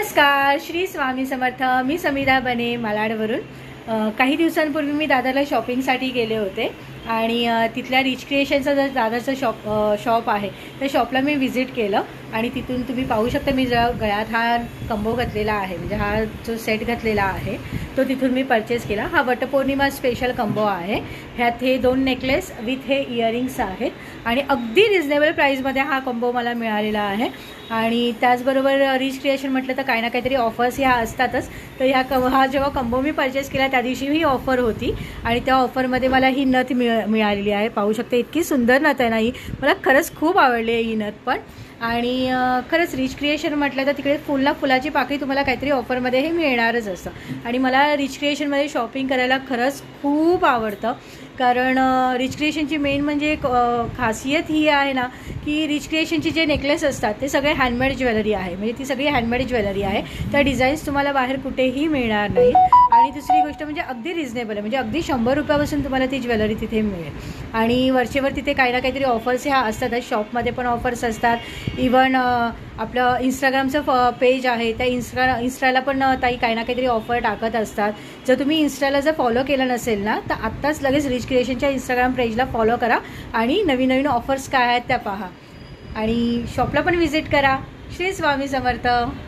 नमस्कार श्री स्वामी समर्थ. मी समीरा बने मालाडवरून. काही दिवसांपूर्वी मी दादाला शॉपिंगसाठी गेले होते आणि तिथल्या रिच क्रिएशनचं जर दादाचं शॉप शॉप आहे. त्या शॉपला मी व्हिजिट केलं आणि तिथून तुम्ही पाहू शकता मी जर गळ्यात हा कंबो घातलेला आहे म्हणजे हा जो सेट घातलेला आहे तो तिथून मी परचेस केला. हा वटपौर्णिमा स्पेशल कंबो आहे. ह्यात हे दोन नेकलेस विथ हे इयरिंग्स आहेत आणि अगदी रिझनेबल प्राईजमध्ये हा कंबो मला मिळालेला आहे. आणि त्याचबरोबर रिच क्रिएशन म्हटलं तर काही ना काहीतरी ऑफर्स ह्या असतातच. तर ह्या क हा जेव्हा कंबो मी परचेस केला त्या दिवशी ही ऑफर होती. आणि त्या ऑफरमध्ये मला ही नथ मिळ मिळालेली आहे. पाहू शकते इतकी सुंदर नथ आहे ना ही. मला खरंच खूप आवडली आहे ही नथ पण. आणि खरंच रिच क्रिएशन म्हटलं तर तिकडे फुलला फुलाची पाकळी तुम्हाला काहीतरी ऑफरमध्ये हे मिळणारच असतं. आणि मला रिच क्रिएशनमध्ये शॉपिंग करायला खरंच खूप आवडतं. कारण रिच क्रिएशनची मेन म्हणजे एक, खासियत ही आहे ना की रिच क्रिएशनचे जे नेकलेस असतात ते सगळे हँडमेड ज्वेलरी आहे. म्हणजे ती सगळी हँडमेड ज्वेलरी आहे. त्या डिझाईन्स तुम्हाला बाहेर कुठेही मिळणार नाहीत. आणि दुसरी गोष्ट म्हणजे अगदी रिझनेबल आहे. म्हणजे अगदी शंभर रुपयापासून तुम्हाला ती ज्वेलरी तिथे मिळेल. आणि वरचेवर तिथे काही ना काहीतरी ऑफर्स ह्या असतातच शॉपमध्ये पण ऑफर्स असतात. इवन आपलं इंस्टाग्रामचं फ पेज आहे. त्या इन्स्टा इन्स्टाला पण ताई काही ना काहीतरी ऑफर टाकत असतात. जर तुम्ही इन्स्टाला जर फॉलो केलं नसेल ना तर आत्ताच लगेच रिच क्रिएशनच्या इंस्टाग्राम पेजला फॉलो करा आणि नवीन नवीन ऑफर्स काय आहेत त्या पहा. आणि शॉपला पण व्हिजिट करा. श्री स्वामी समर्थ.